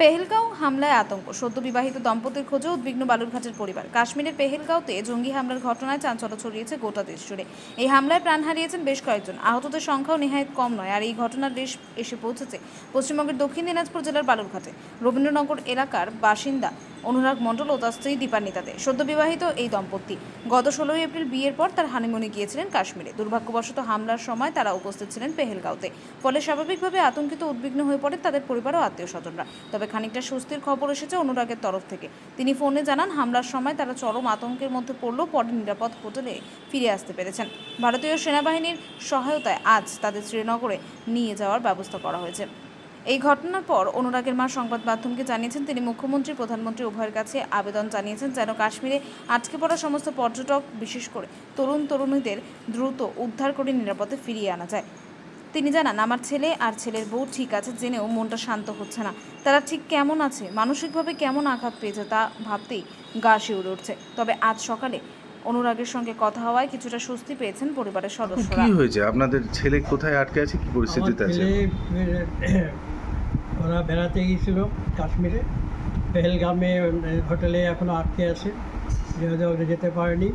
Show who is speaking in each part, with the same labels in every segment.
Speaker 1: পেহেলগাঁও হামলায় আতঙ্ক। সদ্য বিবাহিত দম্পতির খোঁজে উদ্বিগ্ন বালুরঘাটের পরিবার। কাশ্মীরের পেহেলগাঁওতে জঙ্গি হামলার ঘটনায় চাঞ্চল্য ছড়িয়েছে গোটা দেশ জুড়ে। এই হামলায় প্রাণ হারিয়েছেন বেশ কয়েকজন। আহতদের সংখ্যাও নেহায়ত কম নয়, আর এই ঘটনার রেশ এসে পৌঁছেছে পশ্চিমবঙ্গের দক্ষিণ দিনাজপুর জেলার বালুরঘাটে। রবীন্দ্রনগর এলাকার বাসিন্দা অনুরাগ মণ্ডল ও তার স্ত্রী দীপান্বিতাতে সদ্য বিবাহিত এই দম্পতি। গত ষোলোই এপ্রিল বিয়ের পর তার হানিমুনে গিয়েছিলেন কাশ্মীরে। দুর্ভাগ্যবশত হামলার সময় তারা উপস্থিত ছিলেন পেহেলগাঁওতে। ফলে স্বাভাবিকভাবে আতঙ্কিত, উদ্বিগ্ন হয়ে পড়ে তাদের পরিবার ও আত্মীয় স্বজনরা তবে খানিকটা স্বস্তির খবর এসেছে অনুরাগের তরফ থেকে। তিনি ফোনে জানান, হামলার সময় তারা চরম আতঙ্কের মধ্যে পড়লেও পরে নিরাপদ হোটেলে ফিরে আসতে পেরেছেন। ভারতীয় সেনাবাহিনীর সহায়তায় আজ তাদের শ্রীনগরে নিয়ে যাওয়ার ব্যবস্থা করা হয়েছে। এই ঘটনার পর অনুরাগের মা সংবাদ মাধ্যমকে জানিয়েছেন তিনি মুখ্যমন্ত্রী প্রধানমন্ত্রী উভয়ের কাছে আবেদন জানিয়েছেন যেন কাশ্মীরে আটকে পড়া সমস্ত পর্যটক বিশেষ করে তরুণ তরুণীদের দ্রুত উদ্ধার করে নিরাপদে ফিরিয়ে আনা যায়। তিনি জানান আমার ছেলে আর ছেলের বউ ঠিক আছে জেনেও মনটা শান্ত হচ্ছে না। তারা ঠিক কেমন আছে মানসিকভাবে কেমন আঘাত পেয়েছে তা ভাবতেই গা শিউরে উঠছে। তবে আজ সকালে অনুরাগের সঙ্গে কথা হওয়ায় কিছুটা স্বস্তি পেয়েছেন পরিবারের সদস্যরা।
Speaker 2: কি হয়েছে? আপনাদের ছেলে কোথায় আটকে আছে? কি পরিস্থিতিতে আছে?
Speaker 3: ওরা বেড়াতে গিয়েছিল কাশ্মীরে। পেহেলগামে হোটেলে এখনও আটকে আছে। যেহেতু ওরা যেতে পারেনি।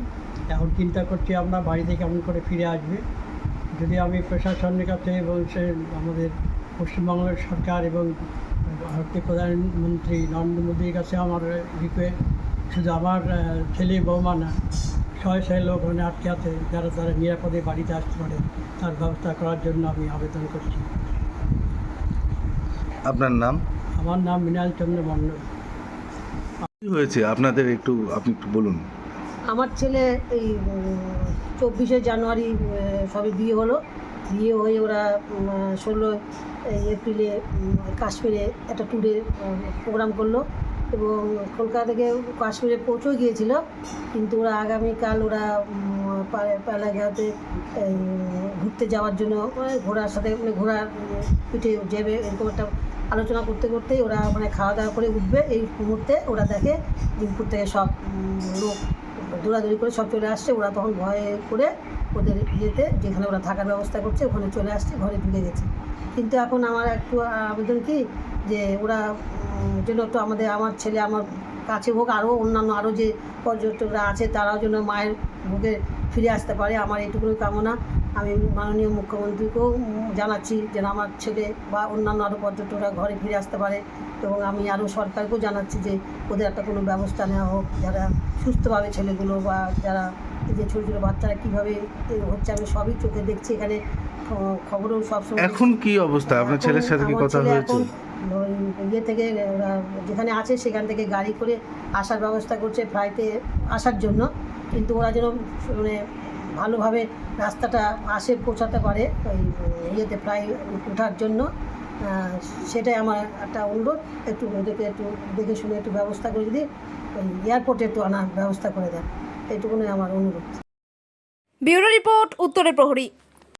Speaker 3: এখন চিন্তা করছি আমরা বাড়িতে কেমন করে ফিরে আসবে। যদি আমি প্রশাসনের কাছে এবং সে আমাদের পশ্চিমবাংলার সরকার এবং ভারতীয় প্রধানমন্ত্রী নরেন্দ্র মোদীর কাছে আমার রিকোয়েস্ট শুধু আমার ছেলে বৌমা না, ছয় শয়ে লোক ওখানে আটকে আছে, যারা তারা নিরাপদে বাড়িতে আসতে পারে, তার ব্যবস্থা করার জন্য আমি আবেদন করছি।
Speaker 2: আপনার নাম?
Speaker 3: আমার নাম মৃণাল চন্দ্র মণ্ডল
Speaker 2: কি হয়েছে? আপনাদের একটু আপনি একটু বলুন।
Speaker 4: আমার ছেলে এই চব্বিশে জানুয়ারি সবে বিয়ে হলো। বিয়ে হয়ে ওরা ষোলো এপ্রিলে কাশ্মীরে একটা ট্যুরে প্রোগ্রাম করল। এবং কলকাতা থেকে কাশ্মীরে পৌঁছেও গিয়েছিল। কিন্তু ওরা আগামীকাল ওরা পালাগাতে ঘুরতে যাওয়ার জন্য ঘোড়ার সাথে মানে ঘোড়ার পিঠে যাবে এরকম একটা আলোচনা করতে করতেই ওরা মানে খাওয়া দাওয়া করে উঠবে এই মুহূর্তে। ওরা দেখে দিনপুর থেকে সব লোক দৌড়াদৌড়ি করে সব চলে আসছে। ওরা তখন ভয়ে করে ওদের ইয়েতে যেখানে ওরা থাকার ব্যবস্থা করছে, ওখানে চলে আসছে, ঘরে ঢুকে গেছে। কিন্তু এখন আমার একটু আবেদন কি যে ওরা যেন একটু আমাদের, আমার ছেলে, আমার কাছে হোক, আরও অন্যান্য আরও যে পর্যটকরা আছে, তারাও যেন মায়ের বুকে ফিরে আসতে পারে। আমার এইটুকুনি কামনা। আমি মাননীয় মুখ্যমন্ত্রীকেও জানাচ্ছি যেন আমার ছেলে বা অন্যান্য আরও পর্যটকরা ঘরে ফিরে আসতে পারে এবং আমি আরও সরকারকেও জানাচ্ছি যে ওদের একটা কোনো ব্যবস্থা নেওয়া হোক যারা সুস্থভাবে ছেলেগুলো বা যারা যে ছোটো ছোটো বাচ্চারা কীভাবে হচ্ছে আমি সবই চোখে দেখছি এখানে খবরও সবসময়
Speaker 2: এখন কি অবস্থা? আপনার ছেলের সাথে কি কথা হয়েছে?
Speaker 4: ইয়ে থেকে যেখানে আছে সেখান থেকে গাড়ি করে আসার ব্যবস্থা করছে ফ্লাইটে আসার জন্য। কিন্তু ওরা যেন মানে ভালোভাবে রাস্তাটা আসে পৌঁছাতে পারে, ওই ইয়েতে প্রায় ওঠার জন্য। সেটাই আমার একটা অনুরোধ। একটু ওদেরকে একটু দেখে শুনে একটু ব্যবস্থা করে যদি, ওই, এয়ারপোর্টে একটু আনার ব্যবস্থা করে দেন। এইটুকুনি আমার অনুরোধ।
Speaker 1: ব্যুরো রিপোর্ট উত্তরের প্রহরী।